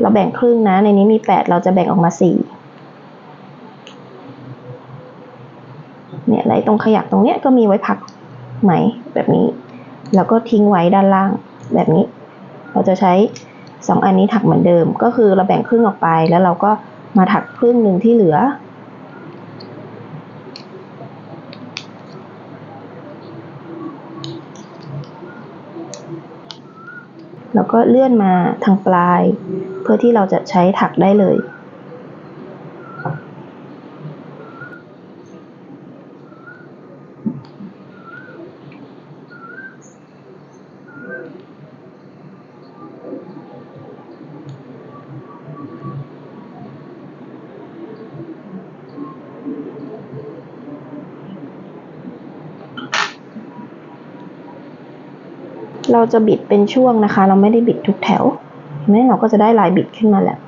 เราแบ่งครึ่งนะ ในนี้มีแปดเราจะแบ่งออกมาสี่เนี่ยไรตรงขยับตรงเนี้ยก็มีไว้พักไหมแบบนี้ แล้วก็ทิ้งไว้ด้านล่างแบบนี้ เราจะใช้สองอันนี้ถักเหมือนเดิม ก็คือเราแบ่งครึ่งออกไปแล้วเราก็มาถักครึ่งหนึ่งที่เหลือแล้วก็เลื่อนมาทางปลาย พื่อที่เราจะใช้ถักได้เลย เราจะบิดเป็นช่วงนะคะ เราไม่ได้บิดทุกแถว เห็นไหมเราก็จะได้ลายบิดขึ้นมาแล้ว